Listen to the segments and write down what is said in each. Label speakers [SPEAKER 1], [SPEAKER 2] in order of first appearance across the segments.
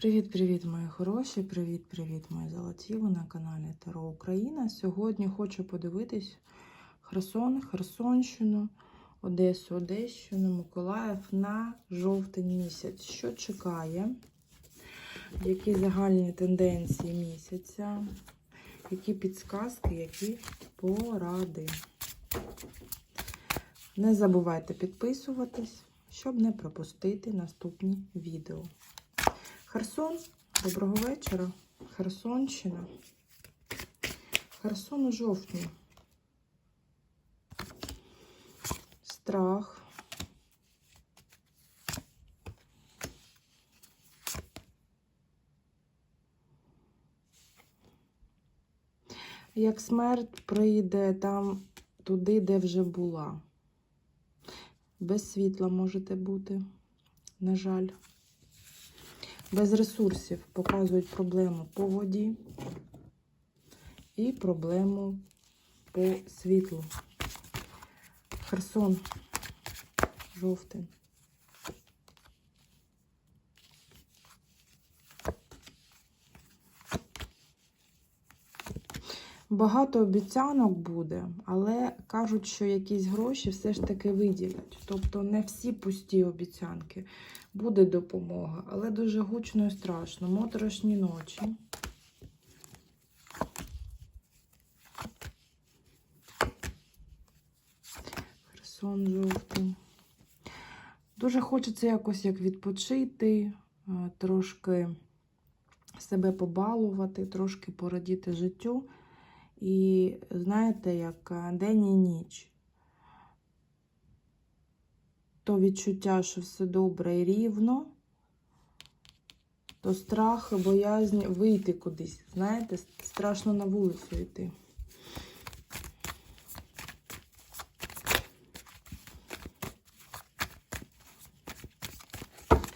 [SPEAKER 1] Привіт-привіт, мої хороші! Привіт-привіт, мої золоті! Ви на каналі Таро Україна. Сьогодні хочу подивитись Херсон, Херсонщину, Одесу, Одещину, Миколаїв на жовтень місяць. Що чекає? Які загальні тенденції місяця? Які підсказки, які поради? Не забувайте підписуватись, щоб не пропустити наступні відео. Херсон, доброго вечора. Херсонщина. Херсон у жовтні. Страх. Як смерть прийде там туди, де вже була. Без світла можете бути, на жаль без ресурсів показують проблему по воді і проблему по світлу. Херсон, жовтень. Багато обіцянок буде, але кажуть, що якісь гроші все ж таки виділять. Тобто не всі пусті обіцянки. Буде допомога, але дуже гучно і страшно. Моторошні ночі. Херсон жовтий. Дуже хочеться якось як відпочити, е, трошки себе побалувати, трошки порадіти життю. І знаєте, як е, день і ніч. То відчуття, що все добре і рівно, то страх боязнь вийти кудись. Знаєте, страшно на вулицю йти.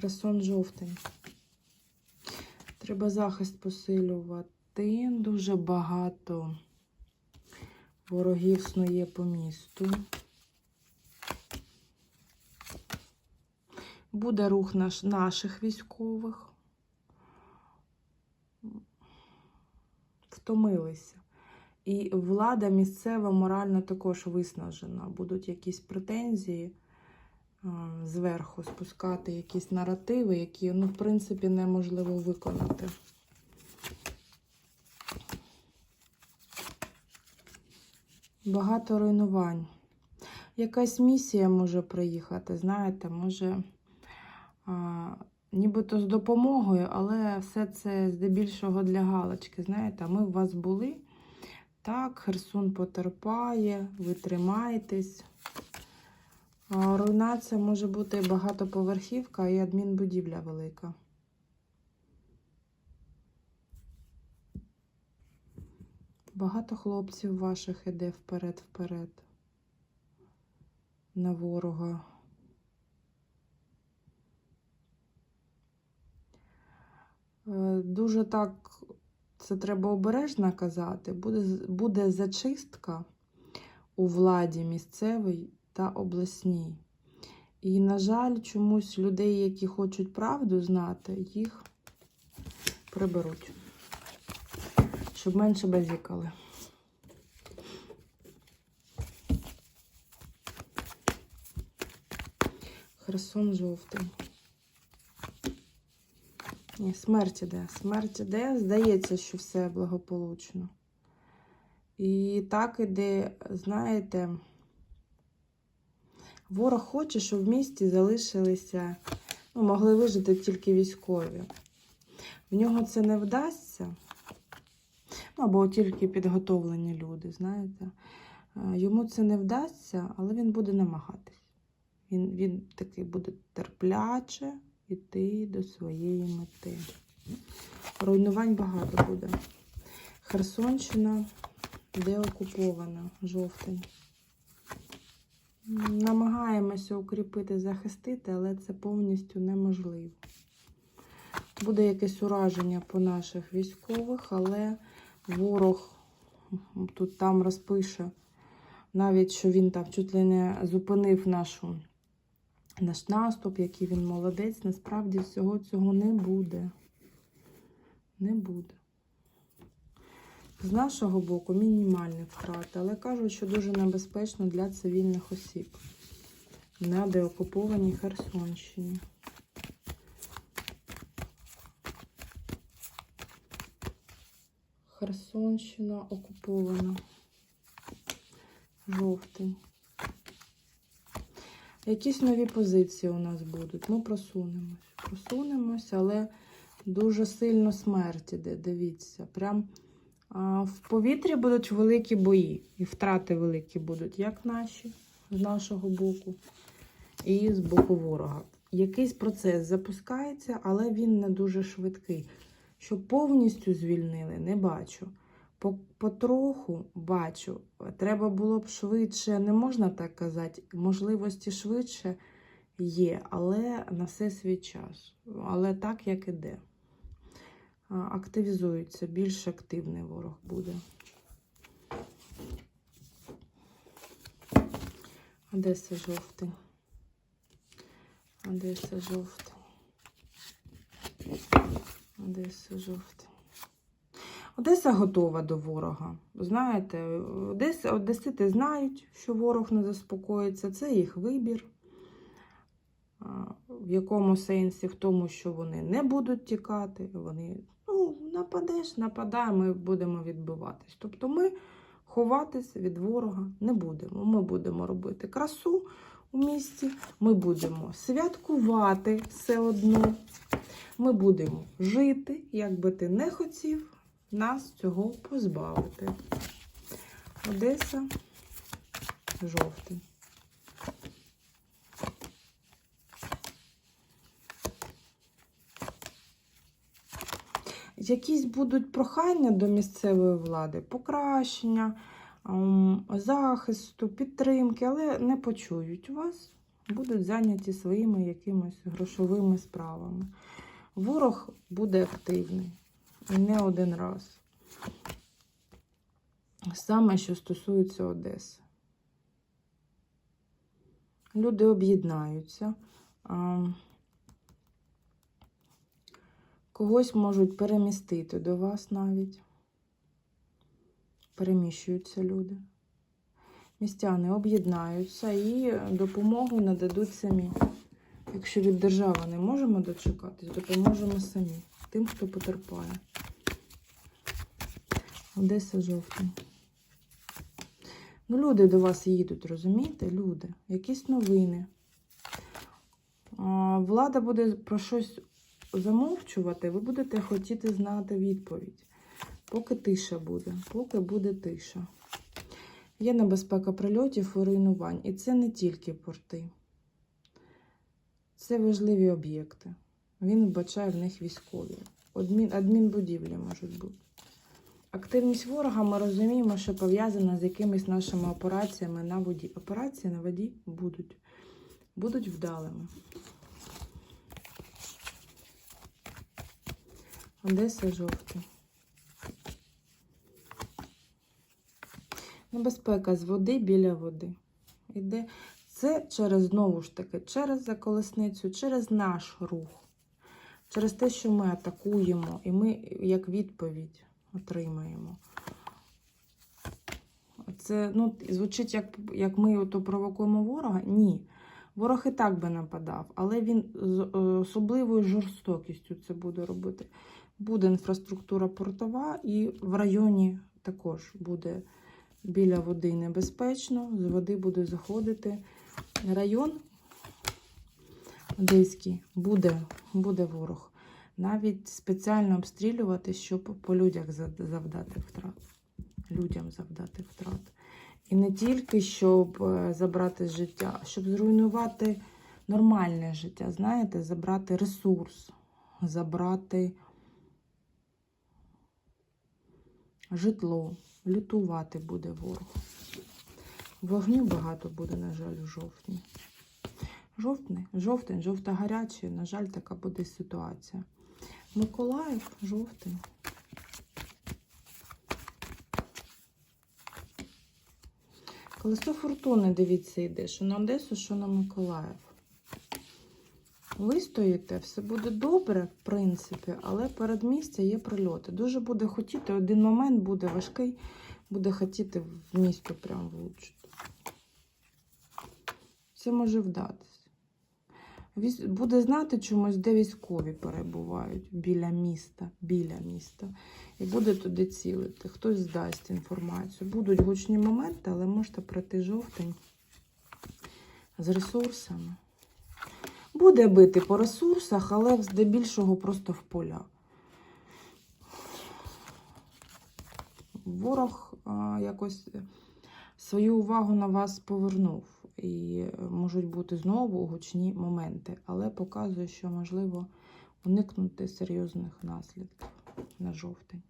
[SPEAKER 1] Херсон жовтень. Треба захист посилювати. Дуже багато ворогів снує по місту. Буде рух наш, наших військових. Втомилися. І влада місцева морально також виснажена. Будуть якісь претензії зверху спускати якісь наративи, які, ну, в принципі, неможливо виконати. Багато руйнувань. Якась місія може приїхати, знаєте, може, а, нібито з допомогою, але все це здебільшого для галочки. Знаєте, ми в вас були. Так, Херсон потерпає, ви тримаєтесь. Руйнація може бути багатоповерхівка і адмінбудівля велика. Багато хлопців ваших іде вперед-вперед на ворога. Е, Дуже так, це треба обережно казати, буде, буде зачистка у владі місцевій та обласній. І, на жаль, чомусь людей, які хочуть правду знати, їх приберуть щоб менше базікали. Херсон жовтий. Ні, смерть іде. Смерть іде, здається, що все благополучно. І так іде, знаєте, ворог хоче, щоб в місті залишилися, ну, могли вижити тільки військові. В нього це не вдасться. Ну, або тільки підготовлені люди, знаєте. Е, йому це не вдасться, але він буде намагатись. Він він такий буде терпляче йти до своєї мети. Руйнувань багато буде. Херсонщина де окупована жовтень. Намагаємося укріпити, захистити, але це повністю неможливо. Буде якесь ураження по наших військових, але ворог тут там розпише, навіть що він там чуть ли не зупинив нашу, наш наступ, який він молодець, насправді всього цього не буде. не буде. З нашого боку мінімальні втрати, але кажуть, що дуже небезпечно для цивільних осіб на деокупованій Херсонщині. Херсонщина окупована. Жовтень. Якісь нові позиції у нас будуть. Ми просунемось. Просунемось, але дуже сильно смерть іде. Дивіться. Прям а, в повітрі будуть великі бої. І втрати великі будуть, як наші, з нашого боку, і з боку ворога. Якийсь процес запускається, але він не дуже швидкий. Щоб повністю звільнили, не бачу. Потроху бачу. Треба було б швидше, не можна так казати. Можливості швидше є, але на все свій час. Але так, як іде. Активізується, більш активний ворог буде. Одеса жовтий. Одеса жовтий. Одеса жовтий. Одеса готова до ворога. Знаєте, Одес, Одесити знають, що ворог не заспокоїться. Це їх вибір. В якому сенсі? В тому, що вони не будуть тікати. Вони, ну, нападеш, нападай, ми будемо відбиватись. Тобто ми ховатись від ворога не будемо. Ми будемо робити красу у місті, ми будемо святкувати все одно. Ми будемо жити, як би ти не хотів нас цього позбавити. Одеса, жовтий. Якісь будуть прохання до місцевої влади, покращення, захисту, підтримки, але не почують вас, будуть зайняті своїми якимись грошовими справами. Ворог буде активний не один раз. Саме, що стосується Одеси. Люди об'єднаються. Когось можуть перемістити до вас навіть. Переміщуються люди. Містяни об'єднаються і допомогу нададуть самі. Якщо від держави не можемо дочекатись, допоможемо самі тим, хто потерпає. Одеса жовтень. Ну, люди до вас їдуть, розумієте? Люди. Якісь новини. Влада буде про щось замовчувати, ви будете хотіти знати відповідь. Поки тиша буде, поки буде тиша. Є небезпека прильотів і руйнувань. І це не тільки порти. Це важливі об'єкти. Він вбачає в них військові. Адмін, адмінбудівлі можуть бути. Активність ворога ми розуміємо, що пов'язана з якимись нашими операціями на воді. Операції на воді будуть. Будуть вдалими. Одеса жовтий. Небезпека з води біля води. Іде. Це через знову ж таки, через заколесницю, через наш рух, через те, що ми атакуємо, і ми як відповідь отримаємо. Це ну, звучить, як, як ми ото провокуємо ворога. Ні. Ворог і так би нападав, але він з е, особливою жорстокістю це буде робити. Буде інфраструктура портова, і в районі також буде біля води небезпечно, з води буде заходити. Район Одеський буде, буде ворог. Навіть спеціально обстрілювати, щоб по людях завдати втрат. Людям завдати втрат. І не тільки щоб е, забрати життя, а щоб зруйнувати нормальне життя. Знаєте, забрати ресурс, забрати житло, лютувати буде ворог. Вогню багато буде, на жаль, у жовтні. Жовтний, жовтень, жовта гарячий, на жаль, така буде ситуація. Миколаїв, жовтий. Колесо фортуни, дивіться, йде, що на Одесу, що на Миколаїв. Вистоїте, все буде добре, в принципі, але передмістя є прильоти. Дуже буде хотіти, один момент буде важкий, буде хотіти в місто прям влучити. Все може вдатися. Буде знати чомусь, де військові перебувають біля міста, біля міста. І буде туди цілити. Хтось здасть інформацію. Будуть гучні моменти, але можете пройти жовтень з ресурсами. Буде бити по ресурсах, але здебільшого просто в поля. Ворог а, якось свою увагу на вас повернув. І можуть бути знову гучні моменти, але показує, що можливо уникнути серйозних наслідків на жовтень.